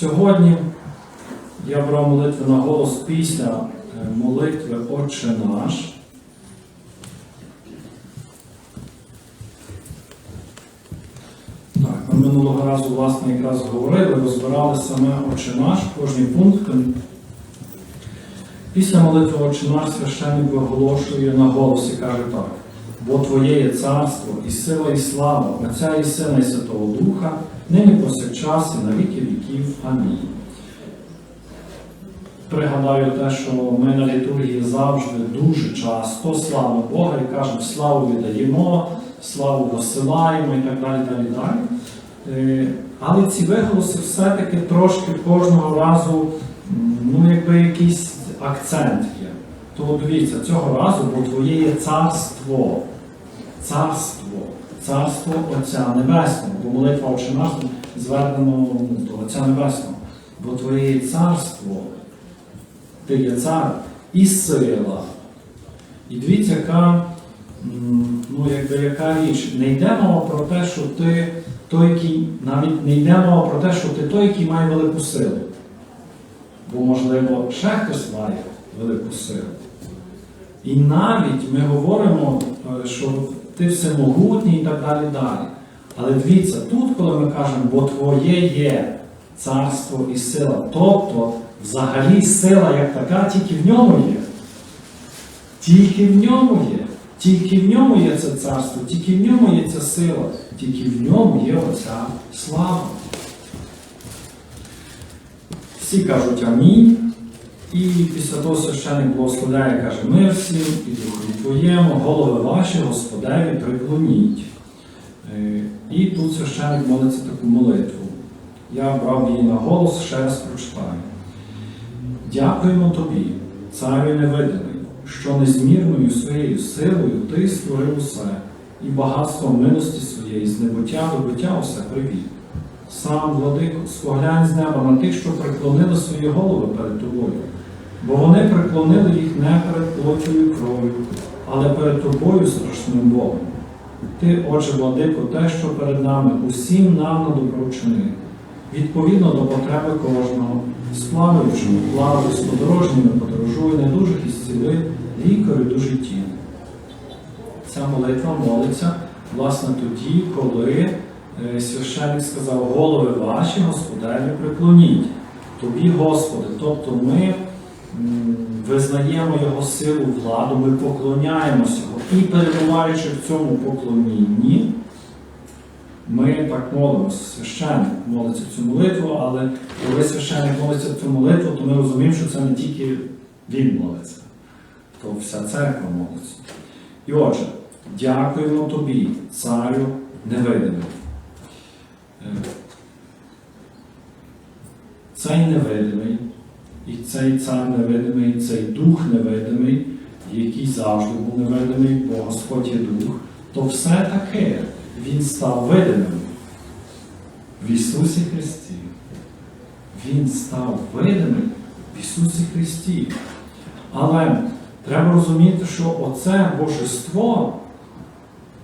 Сьогодні я брав молитву на голос після е, молитви Отче наш. Так, ми минулого разу, власне, якраз говорили, розбирали саме Отче наш, кожні пункти. Після молитви Отче наш священник виголошує на голос і каже так. Бо Твоє є царство, і сила, і слава, Отця і Сина, і Святого Духа, нині повсякчас і на віки віків. Амінь. Пригадаю те, що ми на літургії завжди дуже часто славимо Бога і кажемо, славу віддаємо, славу посилаємо і так далі. далі, далі. Е, Але ці виголоси все-таки трошки кожного разу, ну, якби якийсь акцент є. То дивіться, цього разу, бо твоє є царство. Царство, царство Отця Небесного, бо молитва Отче наш звернено ну, до Отця Небесного. Бо твоє є царство, ти є цар і сила. І дивіться, яка, ну, якби, яка річ. Не йде мова про те, що ти той, який, навіть не йде мова про те, що ти той, який має велику силу. Бо, можливо, ще хтось має велику силу. І навіть ми говоримо, е, що ти всемогутній і так далі далі. Але дивіться, тут, коли ми кажемо, бо твоє є царство і сила, тобто взагалі сила як така тільки в ньому є. Тільки в ньому є. Тільки в ньому є це царство, тільки в ньому є ця сила, тільки в ньому є оця слава. Всі кажуть амінь. І після того священник благословляє, каже, мир всім і духові твоєму, голови ваші, Господеві, приклоніть. Е, І тут священник молиться таку молитву. Я брав її на голос, ще раз прочитаю. Дякуємо тобі, царю невидимий, що незмірною своєю силою ти створив усе, і багатством милості своєї, з небуття до буття усе привів. Сам, владико, споглянь з неба на тих, що преклонили свої голови перед тобою, бо вони преклонили їх не перед плоттю і кров'ю, але перед тобою страшним Богом. Ти, Отче, владико, те, що перед нами, усім нам на добро вчини, відповідно до потреби кожного, сплаваючими, плаваю, з подорожніми подорожуй, недужих і зціли, лікарю до житті. Ця молитва молиться, власне, тоді, коли е, священник сказав, голови ваші, Господеві, приклоніть. Тобі, Господи, тобто ми визнаємо Його силу, владу, ми поклоняємося Його. І перебуваючи в цьому поклонінні, ми так молимося. Священник молиться цю молитву, але коли священник молиться цю молитву, то ми розуміємо, що це не тільки він молиться, то вся церква молиться. І отже, дякуємо тобі, царю невидимий. Е, Цей невидимий, і цей цар невидимий, цей дух невидимий, який завжди був невидимий, бо Господь є дух, то все таки він став видимим в Ісусі Христі. Він став видимим в Ісусі Христі. Але треба розуміти, що оце божество,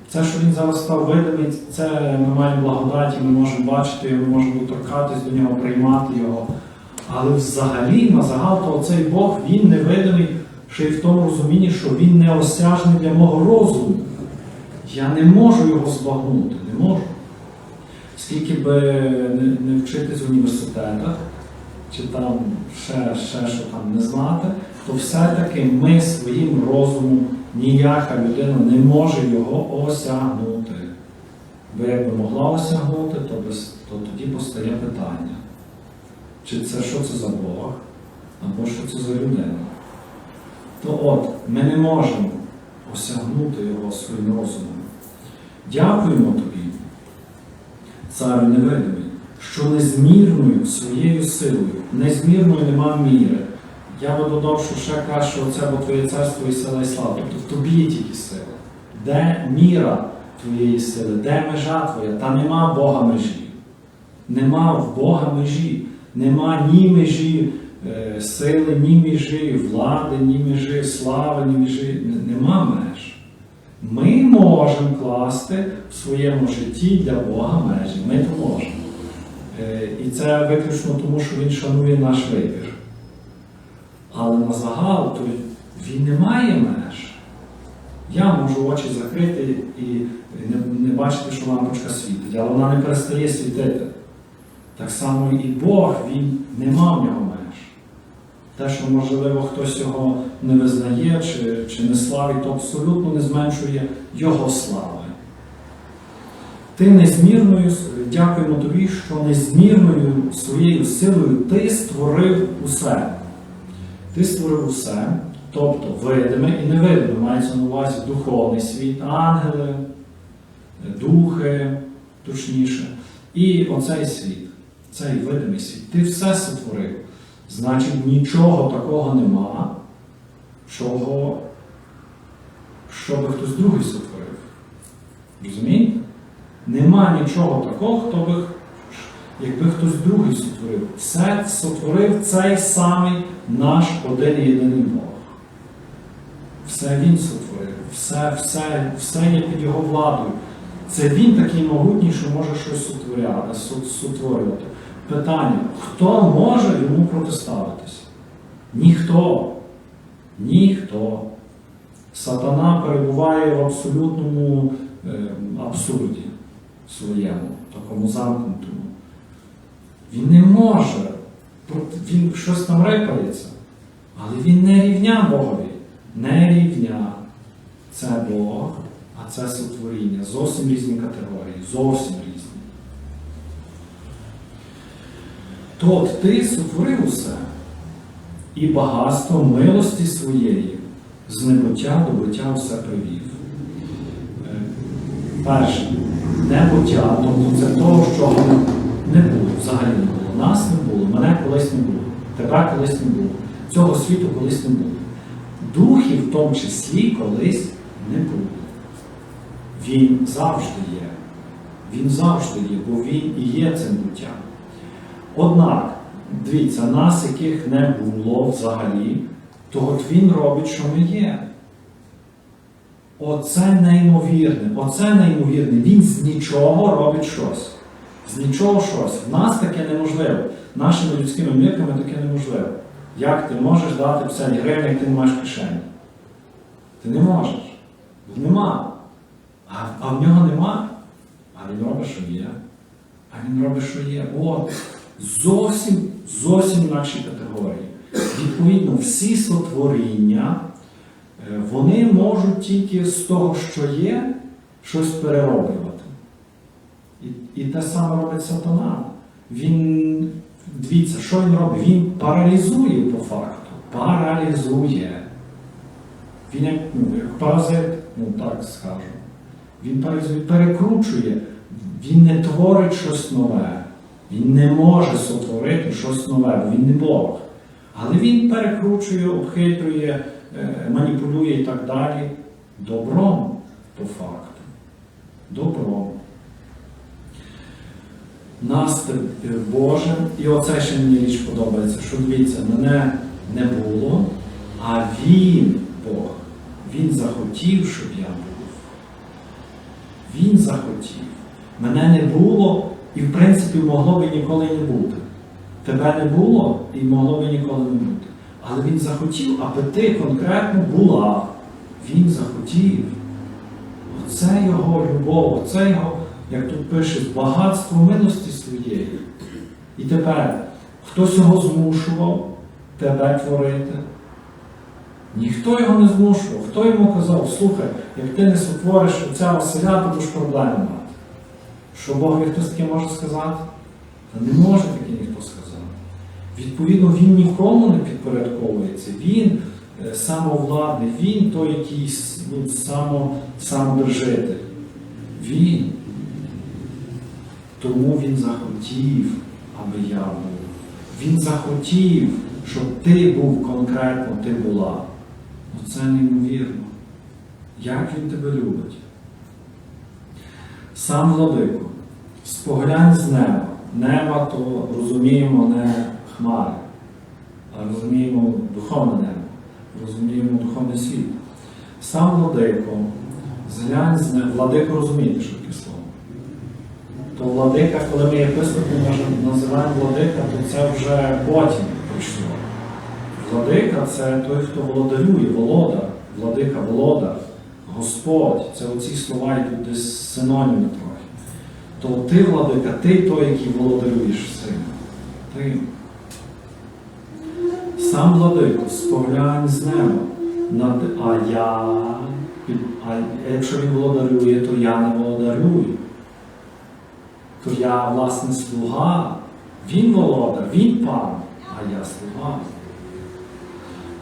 це, що він зараз став видимий, це ми маємо благодаті, ми можемо бачити ми можемо торкатись до нього, приймати його. Але взагалі, на то цей Бог, він невидимий ще й в тому розумінні, що він неосяжний для мого розуму. Я не можу його збагнути, не можу. Скільки би не, не вчитись в університетах, чи там ще, ще що там не знати, то все-таки ми своїм розумом ніяка людина не може його осягнути. Бо якби могла осягнути, то, без, то тоді постає питання. Чи це що це за Бог, або що це за людина? То от, ми не можемо осягнути його своїм розумом. Дякуємо тобі, царю невидимий, що незмірною своєю силою, незмірною нема міри. Я би додав, що ще краще оце, бо твоє царство і сила і слава. Тобто в тобі є тільки сила. Де міра твоєї сили, де межа твоя? Та нема Бога межі. Нема в Бога межі. Нема ні межі е, сили, ні межі влади, ні межі слави, ні межі. Нема меж. Ми можемо класти в своєму житті для Бога межі. Ми то можемо. Е, І це виключно тому, що він шанує наш вибір. Але на загал то він не має меж. Я можу очі закрити і не, бачити, що лампочка світить, але вона не перестає світити. Так само і Бог, він не мав в нього меж. Те, що, можливо, хтось його не визнає чи, чи не славить, то абсолютно не зменшує Його слави. Ти незмірною, дякуємо тобі, що незмірною своєю силою ти створив усе. Ти створив усе, тобто видиме і невидиме, мається на увазі духовний світ, ангели, духи, точніше, і оцей світ, цей видимий світ. Ти все сотворив. Значить, нічого такого нема, чого, що би хтось другий сотворив. Розумієте? Нема нічого такого, хто би, якби хтось другий сотворив. Все сотворив цей самий наш один і єдиний Бог. Все Він сотворив, все, все, все є під його владою. Це він такий могутній, що може щось сотворяти, сотворювати. Питання: хто може йому протиставитися? Ніхто. Ніхто. Сатана перебуває в абсолютному е, абсурді своєму, такому замкнутому. Він не може. Він щось там рипається, але він не рівня Богові. Не рівня. Це Бог, а це сотворіння. Зовсім різні категорії, зовсім різні. Тот ти сотворив усе і багатство милості своєї з небуття до буття все привів. Е, Перше, небуття, тобто це того, що не було, взагалі не було. Нас не було, мене колись не було, тебе колись не було, цього світу колись не було. Духів в тому числі колись не було. Він завжди є. Він завжди є, бо він і є цим буттям. Однак, дивіться, нас, яких не було взагалі, то от він робить, що ми є. Оце неймовірне, оце неймовірне. Він з нічого робить щось. З нічого щось. В нас таке неможливо. Нашими людськими мірками таке неможливо. Як ти можеш дати 50 гривень, як ти не маєш кишені? Ти не можеш. Бо Нема. А, а в нього нема. А він робить, що є. А він робить, що є. От. Зовсім, зовсім інакші категорії. Відповідно, всі сотворіння, е, вони можуть тільки з того, що є, щось перероблювати. І, і те саме робить сатана. Він, дивіться, що він робить? Він паралізує по факту. Паралізує. Він як, ну, як паразит, ну так скажу. Він перекручує, він не творить щось нове. Він не може сотворити щось нове, бо він не Бог. Але він перекручує, обхитрює, е, маніпулює і так далі. Добром по факту. Добром. Нас е, Боже, і оце ще мені річ подобається, що дивіться, мене не було, а Він, Бог, Він захотів, щоб я був. Він захотів. Мене не було і, в принципі, могло би ніколи не бути. Тебе не було і могло би ніколи не бути. Але він захотів, аби ти конкретно була. Він захотів. Оце його любов, оце його, як тут пише, багатство милості своєї. І тепер хтось його змушував тебе творити. Ніхто його не змушував. Хто йому казав, слухай, як ти не сотвориш оця оселя, то будеш проблеми мати. Що Богові хтось таке може сказати? Та не може таке ніхто сказати. Відповідно, він нікому не підпорядковується. Він е, самовладний, він той, який ну, само, самодержитель. Він. Тому він захотів, аби я був. Він захотів, щоб ти був конкретно, ти була. Оце неймовірно. Як він тебе любить. Сам владико, споглянь з неба. Неба то розуміємо не хмари, а розуміємо духовне небо, розуміємо духовний світ. Сам владико, зглянь з неба, владико розумієте, що таке слово. То владика, коли ми єпископи називаємо владика, то це вже потім прийшло. Владика це той, хто володарює, володар, владика, володар, Господь. Це оці слова йдуть десь синоніми трохи. То ти, владика, ти той, який володарюєш всім. Ти. Сам владико, споглянь з неба. над- А я, а якщо він володарює, то я не володарюю. То я, власне, слуга. Він володар, він пан, а я слуга.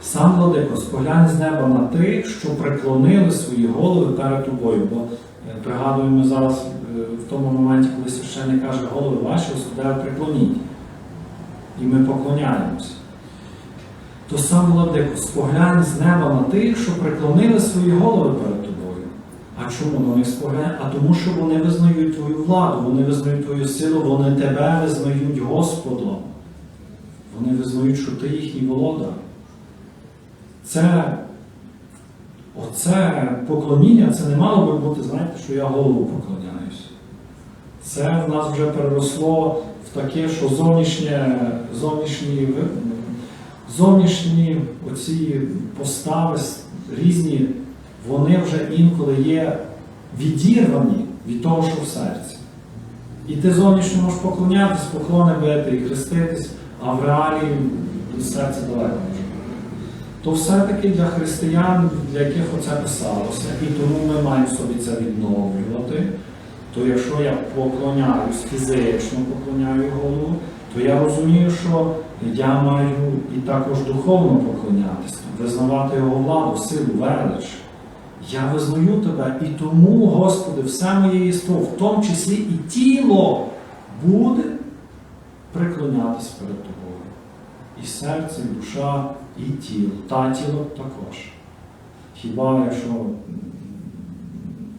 Сам владико, споглянь з неба на тих, що преклонили свої голови перед тобою. Бо е, пригадуємо зараз е, в тому моменті, коли священник каже, голови ваші, Господеве, преклоніть. І ми поклоняємося. То сам владико, споглянь з неба на тих, що преклонили свої голови перед тобою. А чому на них споглянь? А тому, що вони визнають твою владу, вони визнають твою силу, вони тебе визнають Господом. Вони визнають, що ти їхній володар. Це оце поклоніння, це не мало би бути, знаєте, що я голову поклоняюсь. Це в нас вже переросло в таке, що зовнішнє, зовнішні, зовнішні оці постави різні, вони вже інколи є відірвані від того, що в серці. І ти зовнішньо можеш поклонятись, поклони бити і хреститись, а в реалі від серця далеко. То все-таки для християн, для яких оце писалося, і тому ми маємо собі це відновлювати. То якщо я поклоняюсь, фізично поклоняю голову, то я розумію, що я маю і також духовно поклонятися, визнавати його владу, силу, велич. Я визнаю тебе, і тому, Господи, все моє єство, в тому числі і тіло, буде приклонятись перед тобою. І серце, і душа, і тіло. Та тіло також. Хіба якщо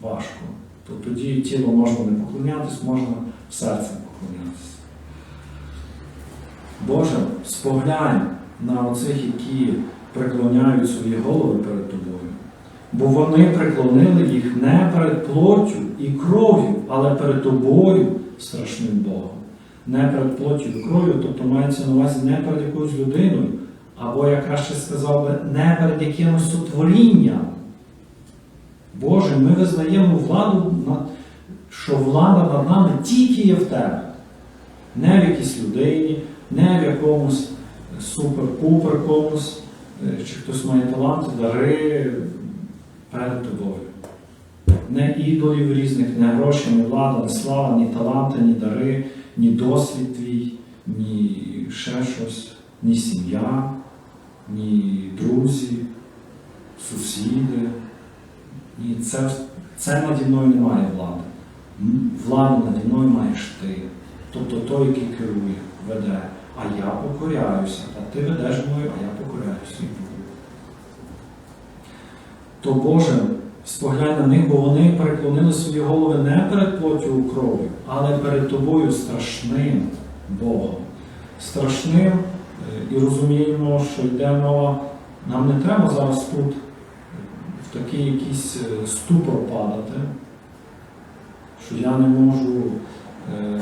важко, то тоді тіло можна не поклонятись, можна в серце поклонятися. Боже, споглянь на оцих, які преклоняють свої голови перед тобою. Бо вони преклонили їх не перед плоттю і кров'ю, але перед тобою, страшним Богом. Не перед плоттю і кров'ю, тобто мається на увазі не перед якоюсь людиною, або я краще сказав би, не перед якимось сотворінням. Боже, ми визнаємо владу, що влада над нами тільки є в тебе. Не в якійсь людині, не в якомусь супер-пупер комусь, е, чи хтось має таланти, дари перед тобою. Не ідолів різних, не гроші, не влада, не слава, ні таланти, ні дари, ні досвід твій, ні ще щось, ні сім'я, ні друзі, сусіди. Ні, це, це наді мною немає влади. Владу наді мною маєш ти. Тобто той, який керує, веде. А я покоряюся, а ти ведеш мною, а я покоряюся. і. То Боже, споглянь на них, бо вони переклонили свої голови не перед плоттю кров'ю, але перед тобою страшним Богом. Страшним е, і розуміємо, що йде мова. Нам не треба зараз тут в такий якийсь е, ступор падати, що я не можу. е,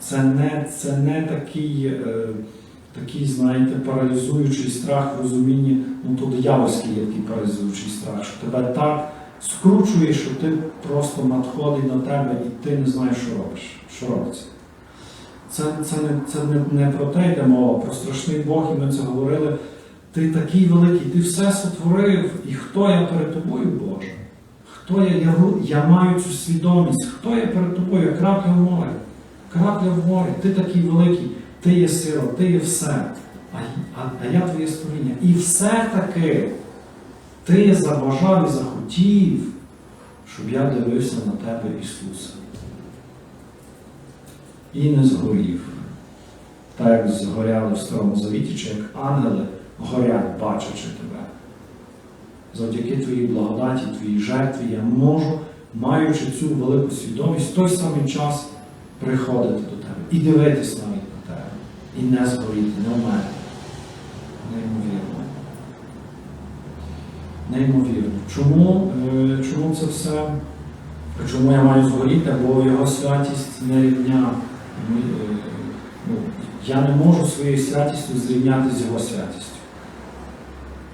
Це не, це не такий, е, такий, знаєте, паралізуючий страх в розумінні, ну то диявольський є такий паралізуючий страх, що тебе так скручує, що ти просто надходить на тебе і ти не знаєш, що робиш, що робиться. Це, це, не, це не, не про те йде мова, про страшний Бог, і ми це говорили. Ти такий великий, ти все сотворив, і хто я перед тобою, Боже? Хто я? Я, я маю цю свідомість, хто я перед тобою, я крапля в морі. Крапля в морі, ти такий великий, ти є сила, ти є все. А, а, а я твоє створіння. І все-таки ти забажав і захотів, щоб я дивився на тебе, Ісусе. І не згорів. Так як згоряли в Старому Завіті, чи як ангели горять, бачачи тебе. Завдяки твоїй благодаті, твоїй жертві я можу, маючи цю велику свідомість, в той самий час приходити до тебе і дивитись на. І не згоріти, не вмерти. Неймовірно. Неймовірно. Чому, е, чому це все Чому я маю згоріти, бо його святість не рівня. Е, ну, я не можу своєю святістю зрівняти з його святістю.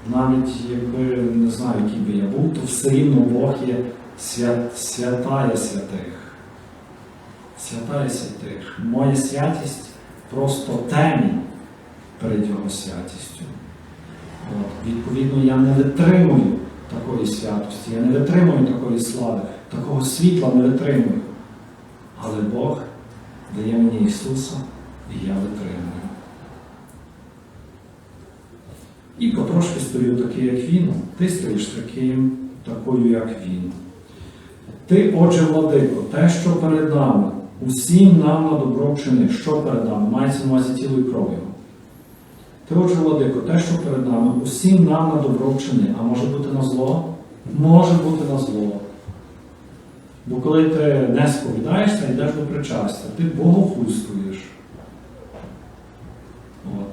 Навіть якби не знаю, який би я був, то все рівно Бог є свят, святая святих. Святая святих. Моя святість просто темінь перед Його святістю. От, відповідно, я не витримую такої святості, я не витримую такої слави, такого світла не витримую. Але Бог дає мені Ісуса, і я витримую. І потрошки стою такий, як Він, ти стоїш таким, такою, як Він. Ти, отже, владико, те, що перед нами, усім нам на добро вчини, що перед нами, мається на увазі тіло і кров його. Ти, отже, владико, те, що перед нами, усім нам на добро вчини, а може бути на зло? Може бути на зло. Бо коли ти не сповідаєшся, йдеш до причастя, ти богохульствуєш. От.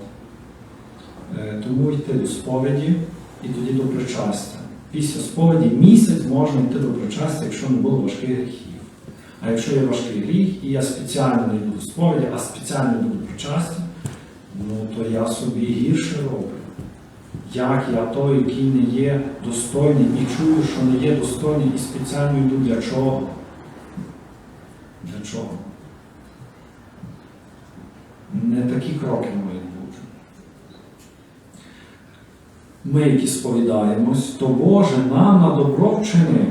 Е, Тому йти до сповіді і тоді до причастя. Після сповіді місяць можна йти до причастя, якщо не було важких гріхів. А якщо є важкий гріх, і я спеціально йду до сповіді, а спеціально йду до причастя, ну то я собі гірше роблю. Як я той, який не є достойний, і чую, що не є достойний, і спеціально йду для чого? Для чого? Не такі кроки мають бути. Ми, які сповідаємось, то Боже нам на добро вчини,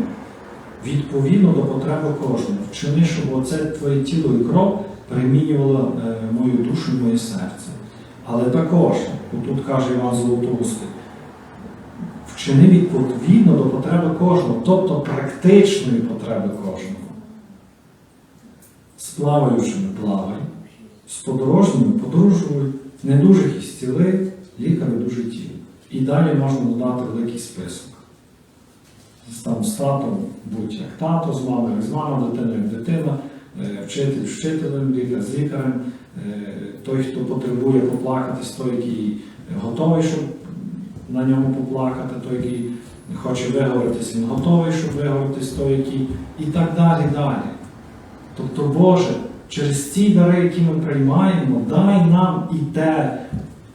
відповідно до потреби кожного. Вчини, щоб оце твоє тіло і кров примінювало е, мою душу і моє серце. Але також, тут каже Іван Золотоустий, вчини відповідно до потреби кожного, тобто практичної потреби кожного. З плаваючими плавай, з подорожніми подорожуй, недужих і зціли, лікарю дуже тіло. І далі можна додати великий список. Там з татом будь як тато, з мамою, з мамою, дитина як дитина, е, вчитель з вчителем, лікар з лікарем, е, той, хто потребує поплакатись, той, який готовий, щоб на ньому поплакати, той, який хоче виговоритись, він готовий, щоб виговоритись, той, який і так далі. далі. Тобто, Боже, через ці дари, які ми приймаємо, дай нам і те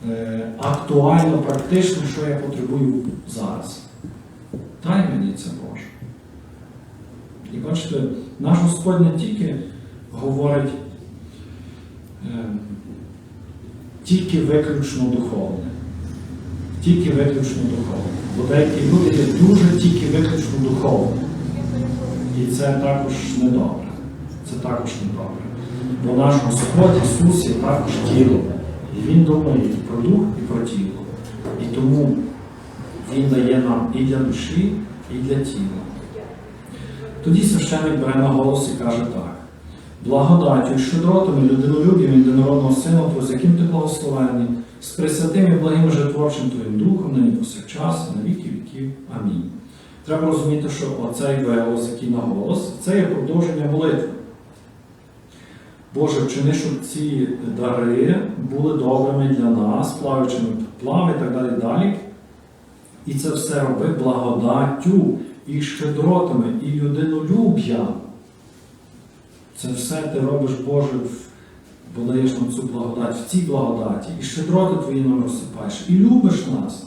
е, актуально, практичне, що я потребую зараз. Дай мені це Боже. І бачите, наш Господь не тільки говорить е, тільки виключно духовне, тільки виключно духовне. Бо деякі люди є дуже тільки виключно духовні. І це також недобре. Це також недобре. Бо наш Господь Ісус є також тіло. І Він думає і про дух, і про тіло. І тому Він дає нам і для душі, і для тіла. Тоді священник бере на голос і каже так. Благодаттю і щедротами людинолюбім єдинородного Сина Твого, з яким ти благословений, з пресвятим і благим житворчим Твоїм Духом, нині повсякчас, на віки віків. Амінь. Треба розуміти, що оцей веголос, який на голос, це є продовження молитви. Боже, вчини, щоб ці дари були добрими для нас, плаваючими плави і так далі. далі. І це все роби благодаттю і щедротами, і людинолюб'ям. Це все ти робиш, Боже, бо даєш нам цю благодать, в цій благодаті, і щедроти твої нам розсипаєш, і любиш нас,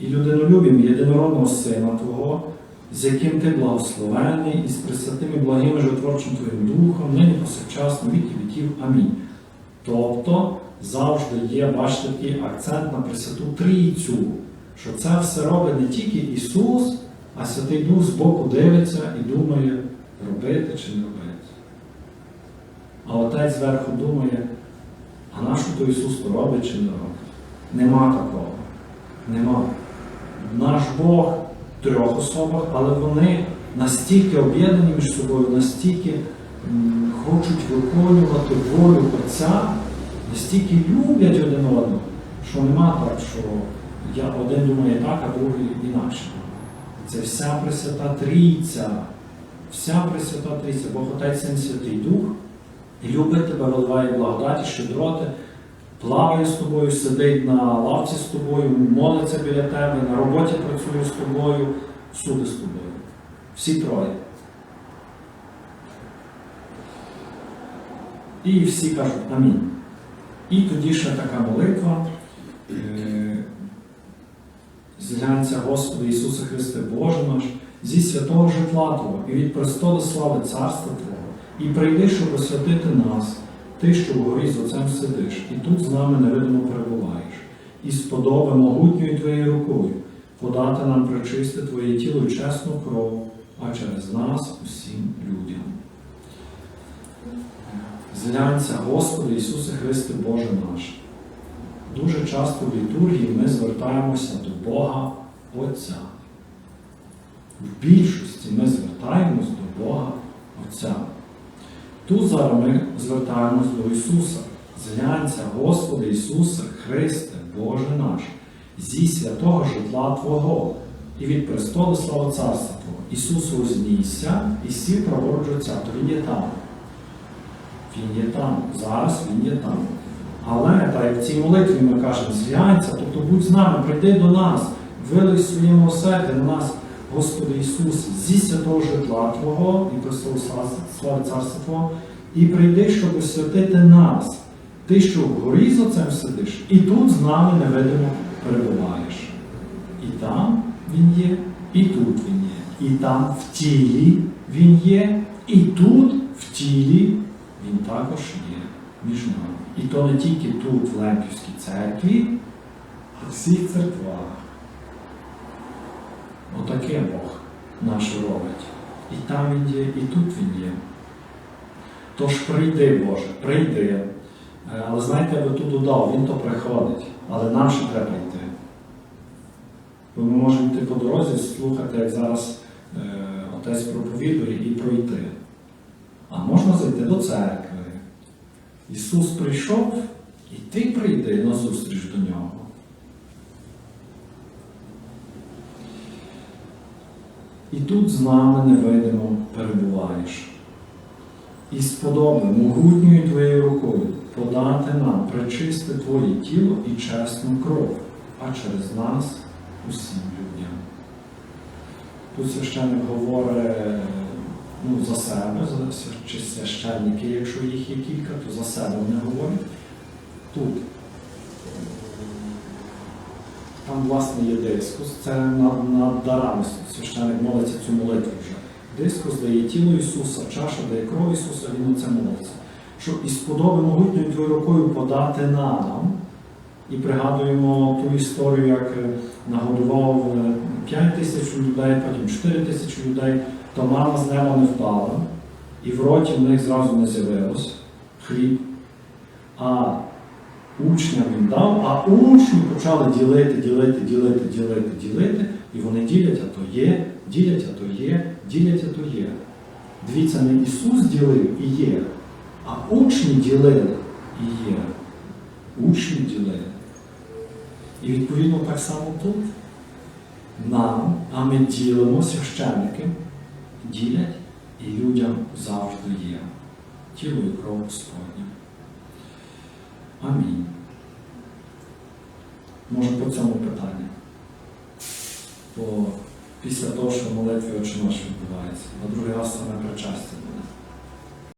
і людинолюбім єдинородного Сина Твого, з яким ти благословений, і з пресвятим і благим Твоїм Духом, нині повсякчас, віки віків. Амінь. Тобто завжди є, бачите, такий акцент на Пресвяту Трійцю, що це все робить не тільки Ісус, а Святий Дух збоку дивиться і думає, робити чи не робити. А отець зверху думає, а на що то Ісус робить чи не робить? Нема такого. Нема. Наш Бог в трьох особах, але вони настільки об'єднані між собою, настільки хочуть виконувати волю Отця, настільки люблять один одного, що нема так, що я один думає так, а другий інакше. Це вся Пресвята Трійця, вся Пресвята Трійця, Бог Отець Син Святий Дух, і любить тебе, виливає благодаті, щедроти, плаває з тобою, сидить на лавці з тобою, молиться біля тебе, на роботі працює з тобою, суди з тобою. Всі троє. І всі кажуть амінь. І тоді ще така молитва. Е, Зглянься, Господи Ісусе Христе, Боже наш, зі святого житла Твого і від престолу слави Царства Твого, і прийди, щоб освятити нас, Ти, що вгорі з Отцем сидиш, і тут з нами невидимо перебуваєш, і сподоби могутньою Твоєю рукою подати нам причисти Твоє тіло і чесну кров, а через нас усім людям. Зглянься, Господи Ісусе Христе, Боже наш. Дуже часто в літургії ми звертаємося до Бога Отця. В більшості ми звертаємось до Бога Отця. Тут зараз ми звертаємось до Ісуса. Зглянься, Господи Ісусе, Христе, Боже наш, зі святого житла Твого і від престолу слава Царства Твого. Ісус вознісся і сів праворуч Отця, то Він є там. Він є там. Зараз Він є там. Але так як в цій молитві ми кажемо, зглянься, тобто будь з нами, прийди до нас, вилий своє милосердя на нас, Господи Ісус, зі святого житла Твого і престолу слави Царства Твого, і прийди, щоб освятити нас. Ти, що вгорі з Отцем сидиш, і тут з нами невидимо перебуваєш. І там Він є, і тут Він є. І там в тілі Він є, і тут в тілі Він також є між нами. І то не тільки тут, в Лемківській церкві, а в всіх церквах. Отаке Бог наш робить. І там Він є, і тут Він є. Тож прийди, Боже, прийди. Е, Але знаєте, я би тут додав, Він то приходить, але нам ще треба йти. Бо ми можемо йти по дорозі, слухати, як зараз е, отець проповідує, і пройти. А можна зайти до церкви. Ісус прийшов, і ти прийди на зустріч до нього. І тут з нами невидимо перебуваєш. І сподоби могутньою твоєю рукою подати нам причисти Твоє тіло і чесну кров, а через нас усім людям. Тут священник говорить ну, за себе, чи священники, якщо їх є кілька, то за себе вони говорять. Тут. Там, власне, є дискус, це над, над дарами священник молиться цю молитву вже. Дискус дає тіло Ісуса, чаша дає кров Ісуса, Він оце молиться. Що і сподоби могутньою твоєю рукою подати нам. І пригадуємо ту історію, як е, нагодував 5 тисяч людей, потім 4 тисячі людей, то мама з неба не впала, і в роті в них зразу не з'явилось хліб. А учням він дав, а учні почали ділити, ділити, ділити, ділити, ділити, і вони ділять, а то є, ділять, а то є, ділять, а то є. Дивіться, не Ісус ділив і є, а учні ділили і є. Учні ділили. І відповідно так само тут. Нам, а ми ділимо священники, ділять і людям завжди є. Тіло і кров Господня. Амінь. Може по цьому питанні. Бо після того, що в молитві очі відбувається, на другий раз саме причастя.